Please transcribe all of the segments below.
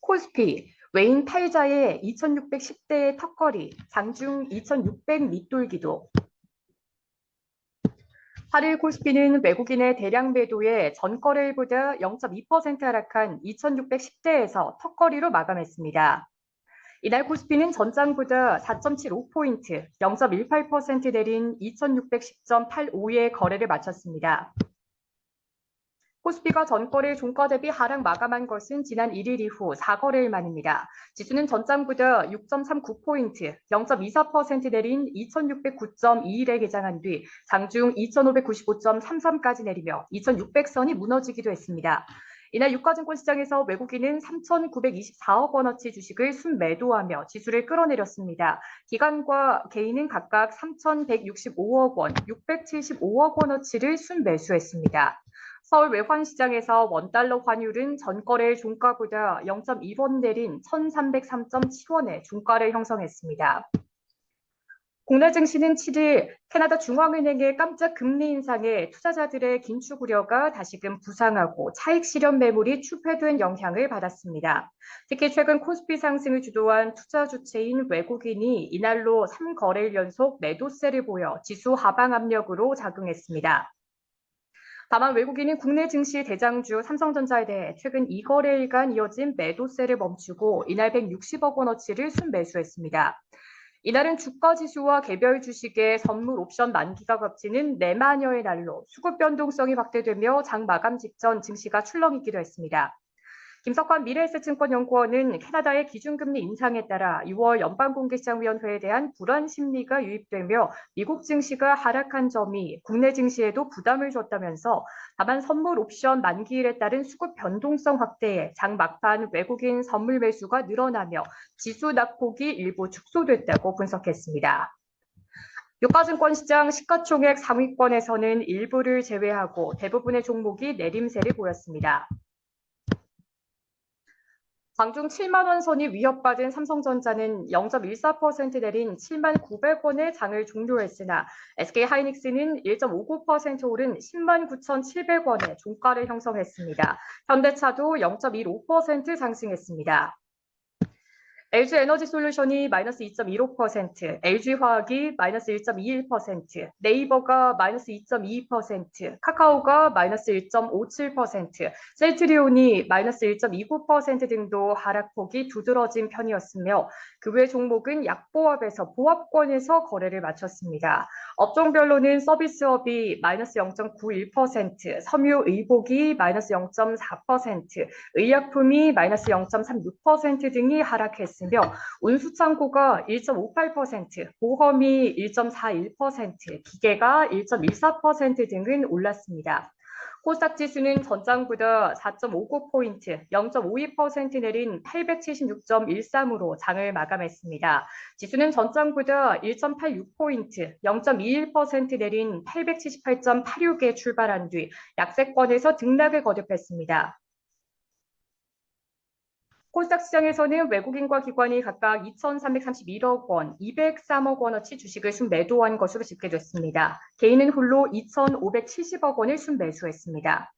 코스피, 외인 8자의 2610대의 턱걸이, 장중 2600 밑돌기도. 8일 코스피는 외국인의 대량 매도에 전 거래일보다 0.2% 하락한 2610대에서 턱걸이로 마감했습니다. 이날 코스피는 전장보다 4.75포인트, 0.18% 내린 2610.85의 거래를 마쳤습니다. 코스피가 전거래 종가 대비 하락 마감한 것은 지난 1일 이후 4거래일 만입니다. 지수는 전장보다 6.39포인트, 0.24% 내린 2609.21에 개장한 뒤 장중 2595.33까지 내리며 2600선이 무너지기도 했습니다. 이날 유가증권 시장에서 외국인은 3,924억 원어치 주식을 순매도하며 지수를 끌어내렸습니다. 기관과 개인은 각각 3,165억 원, 675억 원어치를 순매수했습니다. 서울 외환시장에서 원달러 환율은 전거래 종가보다 0.1원 내린 1,303.7원의 종가를 형성했습니다. 국내 증시는 7일 캐나다 중앙은행의 깜짝 금리 인상에 투자자들의 긴축 우려가 다시금 부상하고 차익 실현 매물이 추폐된 영향을 받았습니다. 특히 최근 코스피 상승을 주도한 투자 주체인 외국인이 이날로 3거래일 연속 매도세를 보여 지수 하방 압력으로 작용했습니다. 다만 외국인은 국내 증시 대장주 삼성전자에 대해 최근 2거래일간 이어진 매도세를 멈추고 이날 160억 원어치를 순매수했습니다. 이날은 주가 지수와 개별 주식의 선물 옵션 만기가 겹치는 내마녀의 날로 수급 변동성이 확대되며 장 마감 직전 증시가 출렁이기도 했습니다. 김석환 미래에셋증권연구원은 캐나다의 기준금리 인상에 따라 6월 연방공개시장위원회에 대한 불안 심리가 유입되며 미국 증시가 하락한 점이 국내 증시에도 부담을 줬다면서 다만 선물 옵션 만기일에 따른 수급 변동성 확대에 장 막판 외국인 선물 매수가 늘어나며 지수 낙폭이 일부 축소됐다고 분석했습니다. 유가증권 시장 시가총액 상위권에서는 일부를 제외하고 대부분의 종목이 내림세를 보였습니다. 장중 7만 원 선이 위협받은 삼성전자는 0.14% 내린 7만 900원의 장을 종료했으나 SK 하이닉스는 1.59% 오른 10만 9,700원의 종가를 형성했습니다. 현대차도 0.15% 상승했습니다. LG 에너지 솔루션이 마이너스 2.15%, LG 화학이 마이너스 1.21%, 네이버가 마이너스 2.22%, 카카오가 마이너스 1.57%, 셀트리온이 마이너스 1.29% 등도 하락폭이 두드러진 편이었으며 그 외 종목은 약보합에서 보합권에서 거래를 마쳤습니다. 업종별로는 서비스업이 마이너스 0.91%, 섬유의복이 마이너스 0.4%, 의약품이 마이너스 0.36% 등이 하락했습니다. 있으며 운수창고가 1.58%, 보험이 1.41%, 기계가 1.14% 등은 올랐습니다. 코스닥 지수는 전장보다 4.59포인트, 0.52% 내린 876.13으로 장을 마감했습니다. 지수는 전장보다 1.86포인트, 0.21% 내린 878.86에 출발한 뒤 약세권에서 등락을 거듭했습니다. 코스닥 시장에서는 외국인과 기관이 각각 2,331억 원, 203억 원어치 주식을 순매도한 것으로 집계됐습니다. 개인은 홀로 2,570억 원을 순매수했습니다.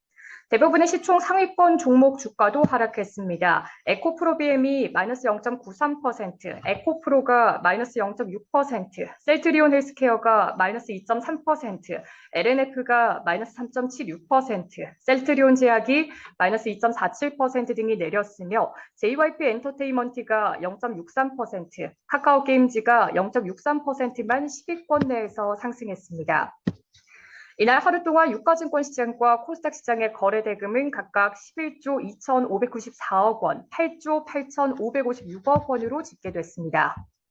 대부분의 시총 상위권 종목 주가도 하락했습니다. 에코프로비엠이 마이너스 0.93%, 에코프로가 마이너스 0.6%, 셀트리온 헬스케어가 마이너스 2.3%, LNF가 마이너스 3.76%, 셀트리온 제약이 마이너스 2.47% 등이 내렸으며 JYP 엔터테인먼트가 0.63%, 카카오 게임즈가 0.63%만 10위권 내에서 상승했습니다. 이날 하루 동안 유가증권 시장과 코스닥 시장의 거래 대금은 각각 11조 2,594억 원, 8조 8,556억 원으로 집계됐습니다.